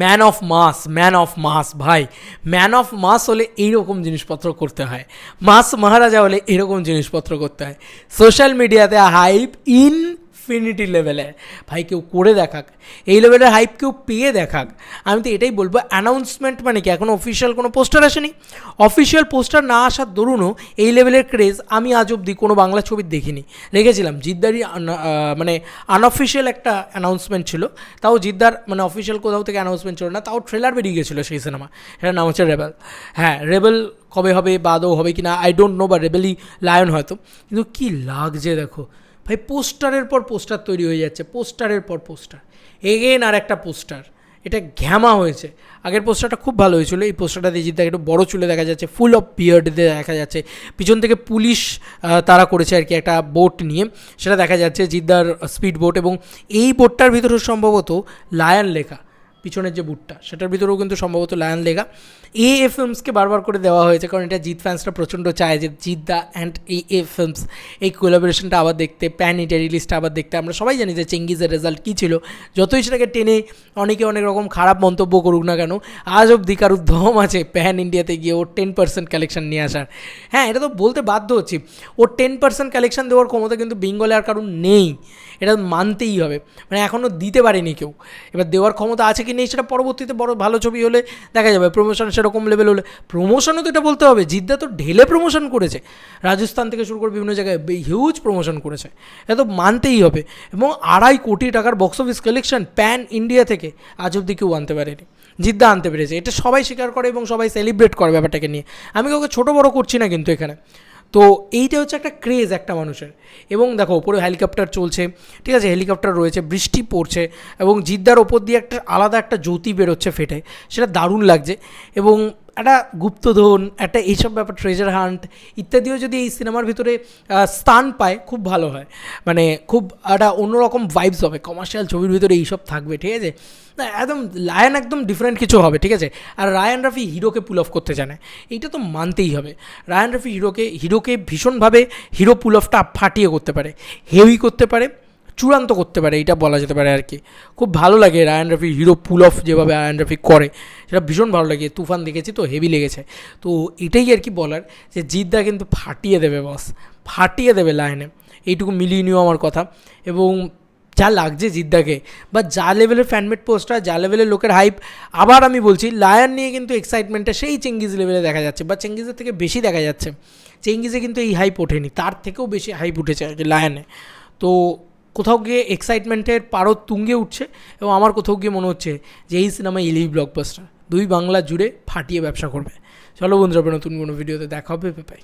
Man of mass man of mass ভাই। Man of মাস হলে এইরকম জিনিসপত্র করতে হয়। মাস মহারাজা হলে এরকম জিনিসপত্র করতে হয়। সোশ্যাল মিডিয়াতে হাইপ ইনফিনিটি লেভেলে ভাই, কেউ করে দেখাক। এই লেভেলের হাইপ কেউ পেয়ে দেখাক। আমি তো এটাই বলব অ্যানাউন্সমেন্ট মানে কি? এখন অফিসিয়াল কোনো পোস্টার আসেনি। অফিসিয়াল পোস্টার না আসার দরুনও এই লেভেলের ক্রেজ আমি আজ অবধি কোনো বাংলা ছবি দেখিনি। রেখেছিলাম জিদ্দারই মানে আনঅফিসিয়াল একটা অ্যানাউন্সমেন্ট ছিল। তাও জিদ্দার মানে অফিসিয়াল কোথাও থেকে অ্যানাউন্সমেন্ট ছিল না, তাও ট্রেলার বেরিয়ে গেছিল সেই সিনেমা এটার নাম হচ্ছে রেবেল হ্যাঁ রেবেল কবে হবে বা হবে কি না আই ডোন্ট নো বা রেবেলি লায়ন হয়তো। কিন্তু কী লাগছে দেখো। ভাই, পোস্টারের পর পোস্টার তৈরি হয়ে যাচ্ছে, পোস্টারের পর পোস্টার। এগেন আর একটা পোস্টার। এটা ঘ্যামা হয়েছে। আগের পোস্টারটা খুব ভালো হয়েছিল। এই পোস্টারটা দিয়ে জিতে একটু বড় চুলে দেখা যাচ্ছে ফুল অফ বিয়ার্ড দিয়ে দেখা যাচ্ছে। পিছন থেকে পুলিশ তারা করেছে আর কি একটা বোট নিয়ে। সেটা দেখা যাচ্ছে জিদ্দার স্পিড বোট এবং এই বোটটার ভিতরে সম্ভবত লায়ন লেখা। পিছনের যে বুটটা, সেটার ভিতরেও কিন্তু সম্ভবত লায়ন লেখা এ এ ফিল্মসকে বারবার করে দেওয়া হয়েছে, কারণ এটা জিৎ ফ্যান্সরা প্রচণ্ড চায় যে Jeet da and A A films এই কোলাবোরেশনটা আবার দেখতে প্যান ইন্ডিয়া রিলিজটা আবার দেখতে। আমরা সবাই জানি যে চেঙ্গিজের রেজাল্ট কী ছিল। যতই সেটাকে টেনে অনেকে অনেক রকম খারাপ মন্তব্য করুক না কেন, আজ অব্দি কারুর দম আছে প্যান ইন্ডিয়াতে গিয়ে ওর টেন পার্সেন্ট কালেকশন নিয়ে আসার। হ্যাঁ এটা তো বলতে বাধ্য হচ্ছি। ওর টেন পার্সেন্ট কালেকশন দেওয়ার ক্ষমতা কিন্তু বেঙ্গলে আর কারণ নেই। এটা মানতেই হবে। মানে এখনও দিতে পারেনি কেউ। এবার দেওয়ার ক্ষমতা আছে কি নেই সেটা পরবর্তীতে বড় ভালো ছবি হলে দেখা যাবে প্রমোশন সেরকম লেভেল হলে। প্রমোশনও তো এটা বলতে হবে, জিদ্দা তো ঢেলে প্রমোশন করেছে। রাজস্থান থেকে শুরু করে বিভিন্ন জায়গায় হিউজ প্রমোশন করেছে। এটা তো মানতেই হবে। এবং আড়াই কোটি টাকার box office collection pan India থেকে আজ অব্দি কেউ আনতে পারেনি। জিদ্দা আনতে পেরেছে। এটা সবাই স্বীকার করে এবং সবাই সেলিব্রেট করে ব্যাপারটাকে নিয়ে। আমি কাউকে ছোটো বড় করছি না কিন্তু এখানে। তো এইটা হচ্ছে একটা ক্রেজ একটা মানুষের। এবং দেখো ওপরে হেলিকপ্টার চলছে, ঠিক আছে? হেলিকপ্টার রয়েছে, বৃষ্টি পড়ছে, এবং জিদ্দার ওপর দিয়ে একটা আলাদা একটা জ্যোতি বেরোচ্ছে ফেটে। সেটা দারুণ লাগছে। এবং একটা গুপ্তধন, একটা এইসব ব্যাপার ট্রেজার হান্ট ইত্যাদিও যদি এই সিনেমার ভিতরে স্থান পায়, খুব ভালো হয়। মানে খুব একটা অন্যরকম ভাইবস হবে। কমার্শিয়াল ছবির ভিতরে এইসব থাকবে, ঠিক আছে? না, একদম লায়ন একদম ডিফারেন্ট কিছু হবে, ঠিক আছে? আর রায়ান রাফি হিরোকে পুল অফ করতে জানে। এইটা তো মানতেই হবে। রায়ান রাফি হিরোকে হিরোকে ভীষণভাবে হিরো পুল অফটা ফাটিয়ে করতে পারে। হেভি করতে পারে। চূড়ান্ত করতে পারে, এটা বলা যেতে পারে আর কি। খুব ভালো লাগে Rayan Rafi hero pull off যেভাবে রায়ান রাফি করে, সেটা ভীষণ ভালো লাগে। তুফান দেখেছি তো হেভি লেগেছে। তো এটাই আর কি বলার যে জিদ্দা কিন্তু ফাটিয়ে দেবে বস ফাটিয়ে দেবে লাইনে এইটুকু মিলিয়ে নিও আমার কথা। এবং যা লাগছে জিদ্দাকে বা যা লেভেলের ফ্যানমেড পোস্টার যা লেভেলের লোকের হাইপ আবার আমি বলছি লায়ন নিয়ে কিন্তু এক্সাইটমেন্টটা সেই চেঙ্গিজ লেভেলে দেখা যাচ্ছে, বা চেঙ্গিজের থেকে বেশি দেখা যাচ্ছে। চেঙ্গিজে কিন্তু এই হাইপ ওঠেনি, তার থেকেও বেশি হাইপ উঠেছে আর কি লায়নে তো কোথাও গিয়ে এক্সাইটমেন্টের পারো তুঙ্গে উঠছে এবং আমার কোথাও গিয়ে মনে হচ্ছে যে এই সিনেমা ইলিভ ব্লকবাস্টার দুই বাংলা জুড়ে ফাটিয়ে ব্যবসা করবে। চলো বন্ধুরা নতুন কোনো ভিডিওতে দেখা হবে। পাই